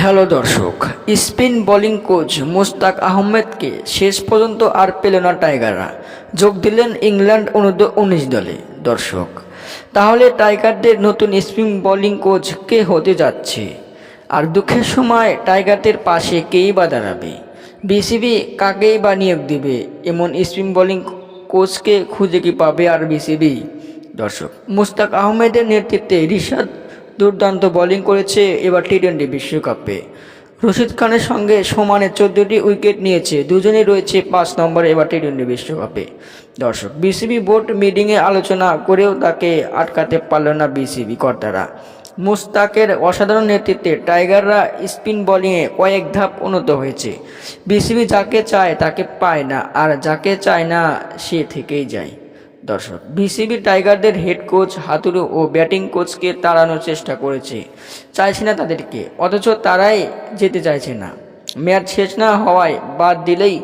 Hello দর্শক, spin bowling coach Mustaq আহমেদকে শেষ পর্যন্ত আর পেল না টাইগাররা। যোগ দিলেন ইংল্যান্ড অনূর্ধ্ব উনিশ দলে। দর্শক, তাহলে টাইগারদের নতুন স্পিন বোলিং কোচ কে হতে যাচ্ছে? আর দুঃখের সময় টাইগারদের পাশে কেই বা দাঁড়াবে? বিসিবি কাকেই বা নিয়োগ দিবে? এমন স্পিন বোলিং কোচকে খুঁজে কি পাবে আর বিসিবি? দর্শক, মুস্তাক আহমেদের নেতৃত্বে রিশাদ দুর্দান্ত বোলিং করেছে এবার টি টোয়েন্টি বিশ্বকাপে। রশিদ খানের সঙ্গে সমানে চোদ্দোটি উইকেট নিয়েছে, দুজনেই রয়েছে পাঁচ নম্বরে এবার টি টোয়েন্টি বিশ্বকাপে। দর্শক বিসিবি বোর্ড মিটিংয়ে আলোচনা করেও তাকে আটকাতে পারল না বিসিবি কর্তারা। মুস্তাকের অসাধারণ নেতৃত্বে টাইগাররা স্পিন বোলিংয়ে কয়েক ধাপ উন্নত হয়েছে। বিসিবি যাকে চায় তাকে পায় না, আর যাকে চায় না সে থেকেই যায়। দর্শক, বিসিবি টাইগারদের হেড কোচ হাতুরু ও ব্যাটিং কোচকে তাড়ানোর চেষ্টা করেছে। চাইছে না তাদেরকে, অথচ তারাই যেতে চাইছে না। ম্যাচ শেষ না হওয়ায় বাদ দিলেই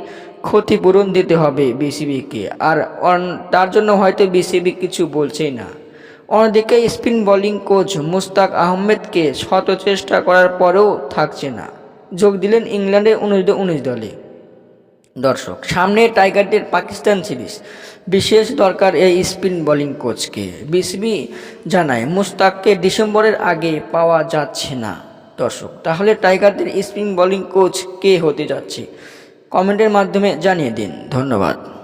ক্ষতিপূরণ দিতে হবে বিসিবিকে। আর তার জন্য হয়তো বিসিবি কিছু বলছেই না। অন্যদিকে স্পিন বোলিং কোচ মুস্তাক আহমেদকে শত চেষ্টা করার পরেও থাকছে না। যোগ দিলেন ইংল্যান্ডের উনিশ উনিশ দলে। দর্শক, সামনে টাইগারদের পাকিস্তান সিরিজ। বিশেষ দরকার এই স্পিন বোলিং কোচকে। বিসিবি জানায়, মুস্তাককে ডিসেম্বরের আগে পাওয়া যাচ্ছে না। দর্শক, তাহলে টাইগারদের স্পিন বোলিং কোচ কে হতে যাচ্ছে? কমেন্টের মাধ্যমে জানিয়ে দিন। ধন্যবাদ।